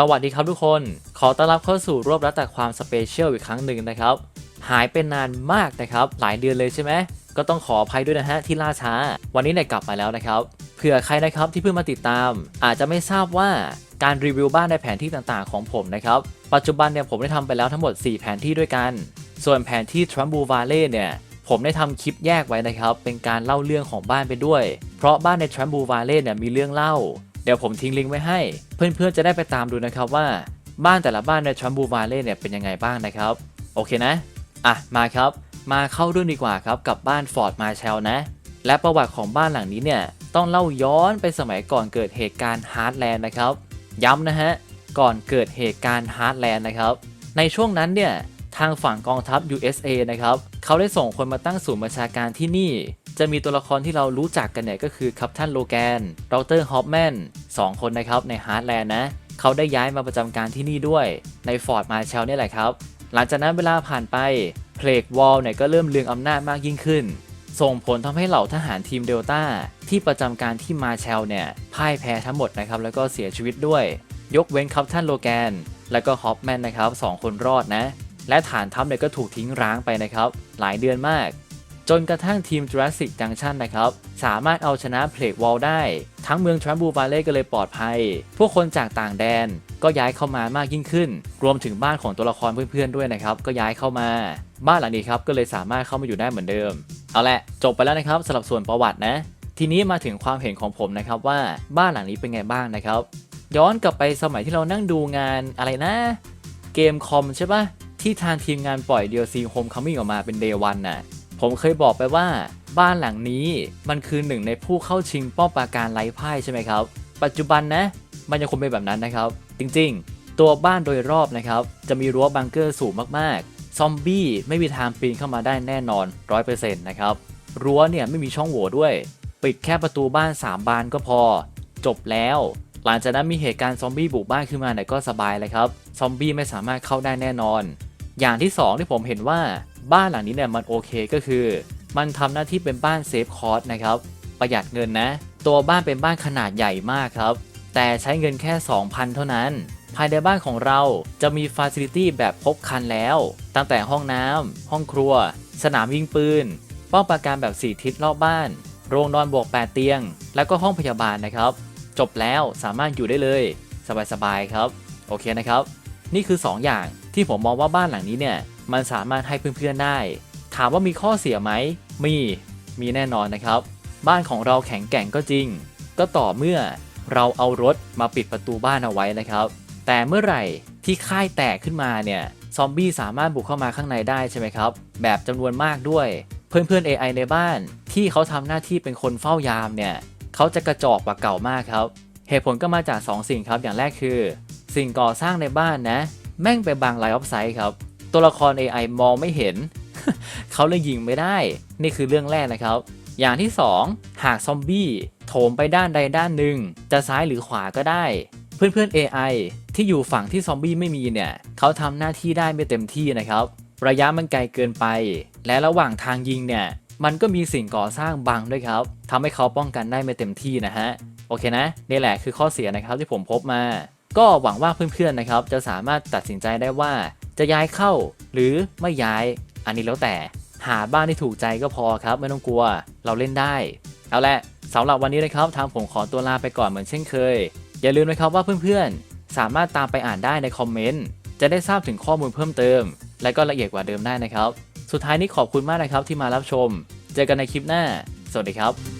สวัสดีครับทุกคน ขอต้อนรับเข้าสู่รวบรัดแต่ความสเปเชียลอีกครั้งหนึ่งนะครับ หายเป็นนานมากนะครับ หลายเดือนเลยใช่ไหม ก็ต้องขออภัยด้วยนะฮะที่ล่าช้า วันนี้เนี่ยกลับมาแล้วนะครับ เผื่อใครนะครับที่เพิ่งมาติดตาม อาจจะไม่ทราบว่าการรีวิวบ้านในแผนที่ต่างๆของผมนะครับ ปัจจุบันเนี่ยผมได้ทำไปแล้วทั้งหมด 4 แผนที่ด้วยกัน ส่วนแผนที่ทรัมบูวาเล่เนี่ยผมได้ทำคลิปแยกไว้นะครับ เป็นการเล่าเรื่องของบ้านไปด้วย เพราะบ้านในทรัมบูวาเล่เนี่ยมีเรื่องเล่าเดี๋ยวผมทิ้งลิงก์ไว้ให้ เพื่อนๆจะได้ไปตามดูนะครับว่า บ้านแต่ละบ้านในทรัมบูวาเล่เนี่ยเป็นยังไงบ้างนะครับ โอเคนะ อะมาครับ มาเข้าเรื่องดีกว่าครับกับบ้านฟอร์ดมาเชลนะ และประวัติของบ้านหลังนี้เนี่ยต้องเล่าย้อนไปสมัยก่อนเกิดเหตุการณ์ฮาร์ดแลนด์นะครับ ย้ำนะฮะก่อนเกิดเหตุการณ์ฮาร์ดแลนด์นะครับ ในช่วงนั้นเนี่ยทางฝั่งกองทัพ USA นะครับ เขาได้ส่งคนมาตั้งศูนย์บัญชาการที่นี่ จะมีตัวละครที่เรารู้จักกันเนี่ยก็คือคัปตันโลแกนดรฮอปแมนสองคนนะครับในฮาร์ดแลนด์นะ เขาได้ย้ายมาประจำการที่นี่ด้วย ในฟอร์ดมาเชลนี่แหละครับ หลังจากนั้นเวลาผ่านไปเพลกวอลเนี่ยก็เริ่มเลืองอำนาจมากยิ่งขึ้น ส่งผลทำให้เหล่าทหารทีมเดลต้าที่ประจำการที่มาเชลเนี่ยพ่ายแพ้ทั้งหมดนะครับแล้วก็เสียชีวิตด้วย ยกเว้นครับท่านโลแกนและก็ฮอปแมนนะครับสองคนรอดนะ และฐานทัพเนี่ยก็ถูกทิ้งร้างไปนะครับหลายเดือนมาก จนกระทั่งทีม Jurassic Junction นะครับ สามารถเอาชนะเพลกวอลได้ ทั้งเมืองทรัมบูวาเล่ก็เลยปลอดภัย พวกคนจากต่างแดนก็ย้ายเข้ามามากยิ่งขึ้น รวมถึงบ้านของตัวละครเพื่อนๆด้วยนะครับ ก็ย้ายเข้ามา บ้านหลังนี้ครับก็เลยสามารถเข้ามาอยู่ได้เหมือนเดิม เอาละจบไปแล้วนะครับสำหรับส่วนประวัตินะ ทีนี้มาถึงความเห็นของผมนะครับว่าบ้านหลังนี้เป็นไงบ้างนะครับ ย้อนกลับไปสมัยที่เรานั่งดูงานอะไรนะ เกมคอมใช่ปะที่ทางทีมงานปล่อย DLC Homecoming ออกมาเป็น Day 1น่ะ ผมเคยบอกไปว่าบ้านหลังนี้มันคือหนึ่งในผู้เข้าชิงป้อมปราการไร้พ่ายใช่ไหมครับ ปัจจุบันนะ มันยังคงเป็นแบบนั้นนะครับ จริงๆ ตัวบ้านโดยรอบนะครับ จะมีรั้วบังเกอร์สูงมากๆ ซอมบี้ไม่มีทางปีนเข้ามาได้แน่นอน 100%นะครับ รั้วเนี่ยไม่มีช่องโหว่ด้วย ปิดแค่ประตูบ้าน 3 บานก็พอ จบแล้ว หลังจากนั้นมีเหตุการณ์ซอมบี้บุกบ้านขึ้นมาเนี่ยก็สบายเลยครับ ซอมบี้ไม่สามารถเข้าได้แน่นอน อย่างที่สองที่ผมเห็นว่า บ้านหลังนี้เนี่ยมันโอเคก็คือ มันทำหน้าที่เป็นบ้านเซฟคอร์สนะครับ ประหยัดเงินนะ ตัวบ้านเป็นบ้านขนาดใหญ่มากครับ แต่ใช้เงินแค่ 2,000 เท่านั้น ภายในบ้านของเราจะมีฟาซิลิตี้แบบครบครันแล้ว ตั้งแต่ห้องน้ำห้องครัว สนามยิงปืน ป้อมปราการแบบ 4 ทิศรอบบ้าน โรงนอนบวก 8 เตียง แล้วก็ห้องพยาบาลนะครับ จบแล้วสามารถอยู่ได้เลย สบายๆครับ โอเคนะครับ นี่คือ 2 อย่างที่ผมมองว่าบ้านหลังนี้เนี่ย มันสามารถให้เพื่อนๆได้ ถามว่ามีข้อเสียไหม มี มีแน่นอนนะครับ บ้านของเราแข็งแกร่งก็จริง ก็ต่อเมื่อเราเอารถมาปิดประตูบ้านเอาไว้นะครับ แต่เมื่อไหร่ที่ค่ายแตกขึ้นมาเนี่ย ซอมบี้สามารถบุกเข้ามาข้างในได้ใช่ไหมครับ แบบจำนวนมากด้วย เพื่อนๆ AI ในบ้านที่เขาทำหน้าที่เป็นคนเฝ้ายามเนี่ยเขาจะกระจอกกว่าเก่ามากครับ เหตุผลก็มาจาก 2 สิ่งครับ อย่างแรกคือ สิ่งก่อสร้างในบ้านนะ แม่งไปบังไลน์ออฟไซด์ครับ ตัวละคร AI มองไม่เห็น เขาเลยยิงไม่ได้ นี่คือเรื่องแรกนะครับ อย่างที่ 2 หากซอมบี้โถมไปด้านใดด้านหนึ่ง จะซ้ายหรือขวาก็ได้ เพื่อนๆ AI ที่อยู่ฝั่งที่ซอมบี้ไม่มีเนี่ยเขาทำหน้าที่ได้ไม่เต็มที่นะครับ ระยะมันไกลเกินไป และระหว่างทางยิงเนี่ยมันก็มีสิ่งก่อสร้างบังด้วยครับทำให้เขาป้องกันได้ไม่เต็มที่นะฮะโอเคนะนี่แหละคือข้อเสียนะครับที่ผมพบมา ก็หวังว่าเพื่อนๆนะครับจะสามารถตัดสินใจได้ว่า จะย้ายเข้าหรือไม่ย้ายอันนี้แล้วแต่ หาบ้านที่ถูกใจก็พอครับ ไม่ต้องกลัวเราเล่นได้ เอาละสำหรับวันนี้นะครับทางผมขอตัวลาไปก่อนเหมือนเช่นเคย อย่าลืมนะครับว่าเพื่อนๆ สามารถตามไปอ่านได้ในคอมเมนต์จะได้ทราบถึงข้อมูลเพิ่มเติม และก็ละเอียดกว่าเดิมได้นะครับ สุดท้ายนี้ขอบคุณมากนะครับที่มารับชม เจอกันในคลิปหน้า สวัสดีครับ